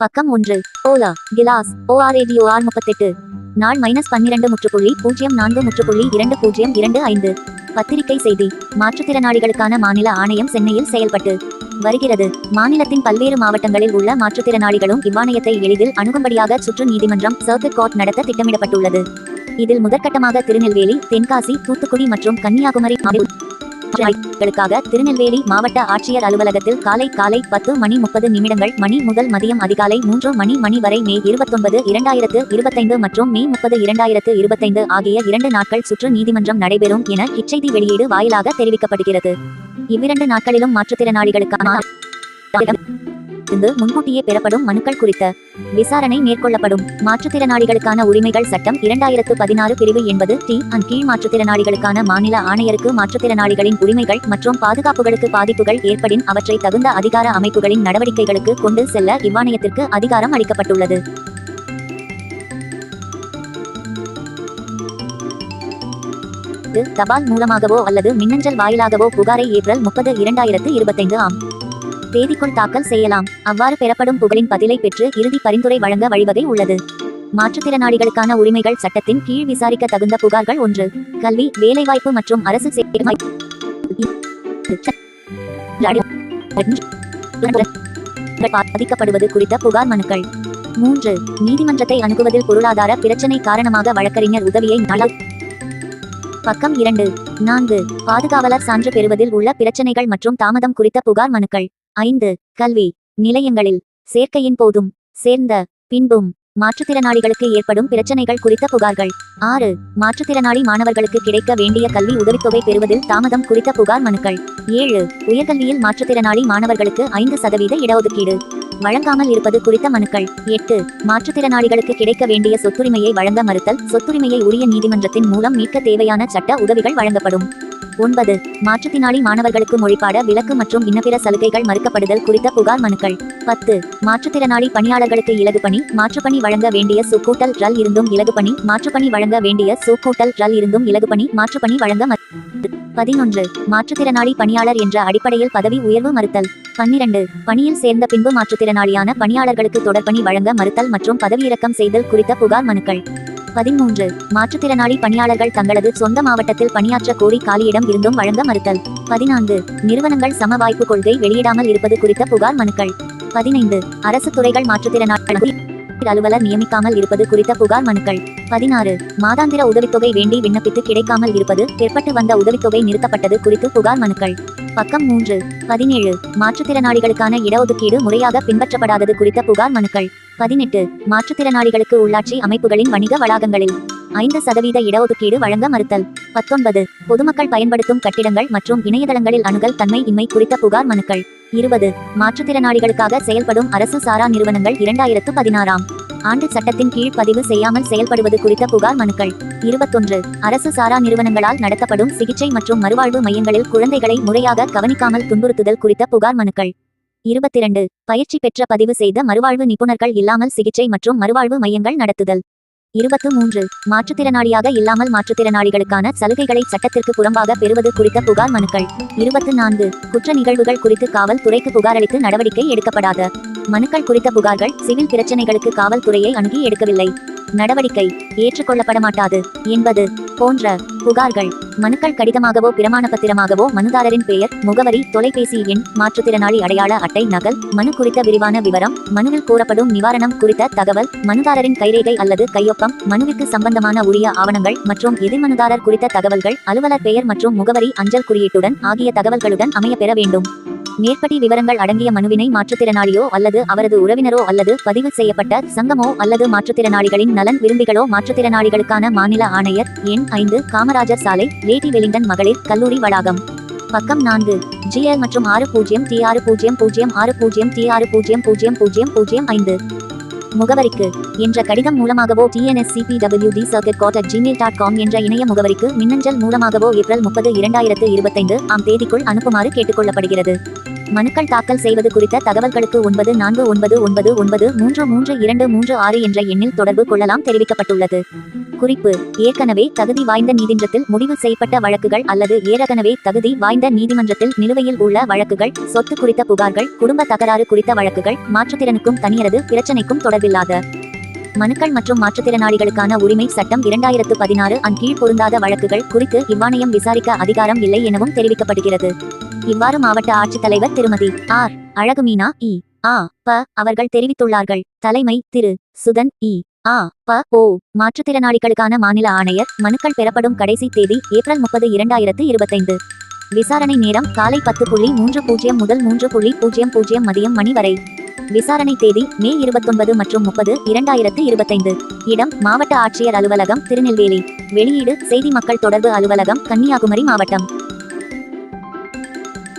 பக்கம் ஒன்று. ஓலா கிலாஸ் ஓஆர்ஏடிஓஆர் முப்பத்தெட்டு. நாள் மைனஸ் பன்னிரண்டு முற்றுப்புள்ளி பூஜ்ஜியம் நான்கு முற்றுப்புள்ளி இரண்டு பூஜ்ஜியம் இரண்டு ஐந்து. பத்திரிகை செய்தி மாற்றுத்திறனாளிகளுக்கான மாநில ஆணையம் சென்னையில் செயல்பட்டு வருகிறது. மாநிலத்தின் பல்வேறு மாவட்டங்களில் உள்ள மாற்றுத்திறனாளிகளும் இவ்வாணையத்தை எளிதில் அணுகும்படியாக சுற்று நீதிமன்றம் சர்க்கிட் கோர்ட் நடத்த திட்டமிடப்பட்டுள்ளது. இதில் முதற்கட்டமாக திருநெல்வேலி தென்காசி தூத்துக்குடி மற்றும் கன்னியாகுமரி மாவட்டங்களுக்காக திருநெல்வேலி மாவட்ட ஆட்சியர் அலுவலகத்தில் காலை காலை பத்து மணி முப்பது நிமிடங்கள் மணி முதல் மதியம் அதிகாலை மூன்று மணி மணி வரை மே இருபத்தொன்பது இரண்டாயிரத்து இருபத்தைந்து மற்றும் மே முப்பது இரண்டாயிரத்து இருபத்தைந்து ஆகிய இரண்டு நாட்கள் சுற்று நீதிமன்றம் நடைபெறும் என இச்செய்தி வெளியீடு வாயிலாக தெரிவிக்கப்படுகிறது. இவ்விரண்டு நாட்களிலும் மாற்றுத்திறனாளிகளுக்கான இருந்து முன்கூட்டியே பெறப்படும் மனுக்கள் குறித்த விசாரணை மேற்கொள்ளப்படும். மாற்றுத்திறனாளிகளுக்கான உரிமைகள் சட்டம் இரண்டாயிரத்து பதினாறு பிரிவு என்பது டி அன் கீழ் மாற்றுத்திறனாளிகளுக்கான மாநில ஆணையருக்கு மாற்றுத்திறனாளிகளின் உரிமைகள் மற்றும் பாதுகாப்புகளுக்கு பாதிப்புகள் ஏற்படின் அவற்றை தகுந்த அதிகார அமைப்புகளின் நடவடிக்கைகளுக்கு கொண்டு செல்ல இவ்வாணையத்திற்கு அதிகாரம் அளிக்கப்பட்டுள்ளது. தபால் மூலமாகவோ அல்லது மின்னஞ்சல் வாயிலாகவோ புகாரை ஏப்ரல் முப்பது இரண்டாயிரத்து இருபத்தைந்து ஆம். தேதிக்குள் தாக்கல் செய்யலாம். அவ்வாறு பெறப்படும் புகழின் பதிலை பெற்று இறுதி பரிந்துரை வழங்க வழிவகை உள்ளது. மாற்றுத்திறனாளிகளுக்கான உரிமைகள் சட்டத்தின் கீழ் விசாரிக்க தகுந்த புகார்கள் ஒன்று. கல்வி வேலைவாய்ப்பு மற்றும் அரசு சேவை. பாதிக்கப்படுவது குறித்த புகார் மனுக்கள். மூன்று. நீதிமன்றத்தை அணுகுவதில் பொருளாதார பிரச்சனை காரணமாக வழக்கறிஞர் உதவியை நல பக்கம் இரண்டு. நான்கு. பாதுகாவலர் சான்று பெறுவதில் உள்ள பிரச்சனைகள் மற்றும் தாமதம் குறித்த புகார் மனுக்கள். ஐந்து கல்வி. நிலையங்களில் சேர்க்கையின் போதும் சேர்ந்த பின்பும் மாற்றுத்திறனாளிகளுக்கு ஏற்படும் பிரச்சனைகள் குறித்த புகார்கள். ஆறு மாற்றுத்திறனாளி மாணவர்களுக்கு கிடைக்க வேண்டிய கல்வி உதவித்தொகை பெறுவதில் தாமதம் குறித்த புகார் மனுக்கள். ஏழு உயர்கல்வியில் மாற்றுத்திறனாளி மாணவர்களுக்கு ஐந்து சதவீத இடஒதுக்கீடு. வழங்காமல் இருப்பது குறித்த மனுக்கள். எட்டு மாற்றுத்திறனாளிகளுக்கு கிடைக்க வேண்டிய சொத்துரிமையை வழங்க மறுத்தல். சொத்துரிமையை உரிய நீதிமன்றத்தின் மூலம் மீட்க தேவையான சட்ட உதவிகள் வழங்கப்படும். ஒன்பது. மாற்றுத்திறனாளி மாணவர்களுக்கு மொழிபாட விலக்கு மற்றும் இன்னபிற சலுகைகள் மறுக்கப்படுதல் குறித்த புகார் மனுக்கள். பத்து. மாற்றுத்திறனாளி பணியாளர்களுக்கு இலகுபணி மாற்றுப்பணி வழங்க வேண்டிய சுக்கூட்டல் ரல் இருந்தும் இலகுபணி மாற்றுப்பணி வழங்க வேண்டிய சுக்கூட்டல் ரல் இருந்தும் இலகுபணி மாற்றுப்பணி வழங்க பதினொன்று. மாற்றுத்திறனாளி பணியாளர் என்ற அடிப்படையில் பதவி உயர்வு மறுத்தல். பன்னிரண்டு. பணியில் சேர்ந்த பின்பு மாற்றுத்திறனாளியான பணியாளர்களுக்கு தொடர்பணி வழங்க மறுத்தல் மற்றும் பதவியிறக்கம் செய்தல் குறித்த புகார் மனுக்கள். பதிமூன்று. மாற்றுத்திறனாளி பணியாளர்கள் தங்களது சொந்த மாவட்டத்தில் பணியாற்ற கோரி காலியிடம் இருந்தும் வழங்க மறுத்தல். பதினான்கு. நிறுவனங்கள் சம வாய்ப்பு கொள்கை வெளியிடாமல் இருப்பது குறித்த புகார் மனுக்கள். பதினைந்து. அரசு துறைகள் மாற்றுத்திறனாளி அலுவலர் நியமிக்காமல் இருப்பது குறித்த புகார் மனுக்கள். பதினாறு. மாதாந்திர உதவித்தொகை வேண்டி விண்ணப்பித்து கிடைக்காமல் இருப்பது பிற்பட்டு வந்த உதவித்தொகை நிறுத்தப்பட்டது குறித்து புகார் மனுக்கள். பக்கம் மூன்று. பதினேழு. மாற்றுத்திறனாளிகளுக்கான இடஒதுக்கீடு முறையாக பின்பற்றப்படாதது குறித்த புகார் மனுக்கள். பதினெட்டு. மாற்றுத்திறனாளிகளுக்கு உள்ளாட்சி அமைப்புகளின் வணிக வளாகங்களில் ஐந்து சதவீத இடஒதுக்கீடு வழங்க மறுத்தல். பத்தொன்பது. பொதுமக்கள் பயன்படுத்தும் கட்டிடங்கள் மற்றும் இணையதளங்களில் அணுகல் தன்மை இன்மை குறித்த புகார் மனுக்கள். இருபது. மாற்றுத்திறனாளிகளுக்காக செயல்படும் அரசு சாரா நிறுவனங்கள் இரண்டாயிரத்து பதினாறாம். ஆண்டு சட்டத்தின் கீழ் பதிவு செய்யாமல் செயல்படுவது குறித்த புகார் மனுக்கள். இருபத்தொன்று. அரசு சாரா நிறுவனங்களால் நடத்தப்படும் சிகிச்சை மற்றும் மறுவாழ்வு மையங்களில் குழந்தைகளை முறையாக கவனிக்காமல் துன்புறுத்துதல் குறித்த புகார் மனுக்கள். இருபத்திரண்டு. பயிற்சி பெற்ற பதிவு செய்த மறுவாழ்வு நிபுணர்கள் இல்லாமல் சிகிச்சை மற்றும் மறுவாழ்வு மையங்கள் நடத்துதல். இருபத்து மூன்று மாற்றுத்திறனாளியாக இல்லாமல் மாற்றுத்திறனாளிகளுக்கான சலுகைகளை சட்டத்திற்கு புறம்பாக பெறுவது குறித்த புகார் மனுக்கள். இருபத்து நான்கு. குற்ற நிகழ்வுகள் குறித்து காவல்துறைக்கு புகாரளித்து நடவடிக்கை எடுக்கப்படாத. மனுக்கள் குறித்த புகார்கள் சிவில் பிரச்சனைகளுக்கு காவல்துறையை அணுகி எடுக்கவில்லை. நடவடிக்கை ஏற்றுக்கொள்ளப்பட மாட்டாது என்பது போன்ற புகார்கள் மனுக்கள் கடிதமாகவோ பிரமாண பத்திரமாகவோ மனுதாரரின் பெயர் முகவரி தொலைபேசி எண் மாற்றுத்திறனாளி அடையாள அட்டை நகல் மனு குறித்த விரிவான விவரம் மனுவில் கூறப்படும் நிவாரணம் குறித்த தகவல் மனுதாரரின் கைரேகை அல்லது கையொப்பம் மனுவிற்கு சம்பந்தமான உரிய ஆவணங்கள் மற்றும் எதிர்மனுதாரர் குறித்த தகவல்கள் அலுவலர் பெயர் மற்றும் முகவரி அஞ்சல் குறியீட்டுடன் ஆகிய தகவல்களுடன் அமைய பெற வேண்டும். மேற்படி விவரங்கள் அடங்கிய மனுவினை மாற்றுத்திறனாளியோ அல்லது அவரது உறவினரோ அல்லது பதிவு செய்யப்பட்ட சங்கமோ அல்லது மாற்றுத்திறனாளிகளின் நலன் விரும்பிகளோ மாற்றுத்திறனாளிகளுக்கான மாநில ஆணையர் எண் ஐந்து காமராஜர் சாலை லேடி வெலிங்டன் மகளிர் கல்லூரி வளாகம். பக்கம் நான்கு. ஜிஎல் மற்றும் ஆறு பூஜ்ஜியம் டி ஆறு பூஜ்ஜியம் பூஜ்ஜியம் ஆறு பூஜ்ஜியம் டி ஆறு பூஜ்ஜியம் பூஜ்ஜியம் பூஜ்ஜியம் பூஜ்ஜியம் ஐந்து. முகவரிக்கு என்ற கடிதம் மூலமாகவோ TNSCPWD circuit got at gmail dot com என்ற இணைய முகவரிக்கு மின்னஞ்சல் மூலமாகவோ ஏப்ரல் முப்பது இரண்டாயிரத்து இருபத்தைந்து ஆம் தேதிக்குள் அனுப்புமாறு கேட்டுக்கொள்ளப்படுகிறது. மனுக்கள் தாக்கல் செய்வது குறித்த தகவல்களுக்கு ஒன்பது நான்கு ஒன்பது ஒன்பது ஒன்பது மூன்று மூன்று இரண்டு மூன்று ஆறு என்ற எண்ணில் தொடர்பு கொள்ளலாம் தெரிவிக்கப்பட்டுள்ளது. குறிப்பு ஏற்கனவே தகுதி வாய்ந்த நீதிமன்றத்தில் முடிவு செய்யப்பட்ட வழக்குகள் அல்லது ஏற்கனவே தகுதி வாய்ந்த நீதிமன்றத்தில் நிலுவையில் உள்ள வழக்குகள் சொத்து குறித்த புகார்கள் குடும்ப தகராறு குறித்த வழக்குகள் மாற்றுத்திறனுக்கும் தனியரது பிரச்சனைக்கும் தொடர்பில்லாத மனுக்கள் மற்றும் மாற்றுத்திறனாளிகளுக்கான உரிமை சட்டம் இரண்டாயிரத்து பதினாறு அன் கீழ் பொருந்தாத வழக்குகள் குறித்து இவ்வாணையம் விசாரிக்க அதிகாரம் இல்லை எனவும் தெரிவிக்கப்படுகிறது. இவ்வாறு மாவட்ட ஆட்சித்தலைவர் திருமதி ஆர். அழகுமீனா இ. ஆ. ப. அவர்கள் தெரிவித்துள்ளார்கள். தலைமை திரு. சுதன் இ. ஆ. ப. ஓ. மாற்றுத்திறனாளிகளுக்கான மாநில ஆணையர் மனுக்கள் பெறப்படும் கடைசி தேதி ஏப்ரல் முப்பது இரண்டாயிரத்து இருபத்தைந்து. விசாரணை நேரம் காலை பத்து புள்ளி மூன்று பூஜ்ஜியம் முதல் மூன்று புள்ளி பூஜ்ஜியம் பூஜ்ஜியம் மதியம் மணி வரை. விசாரணை தேதி மே இருபத்தொன்பது மற்றும் முப்பது இரண்டாயிரத்து இருபத்தைந்து. இடம் மாவட்ட ஆட்சியர் அலுவலகம் திருநெல்வேலி. வெளியீடு செய்தி மக்கள் தொடர்பு அலுவலகம் கன்னியாகுமரி மாவட்டம்.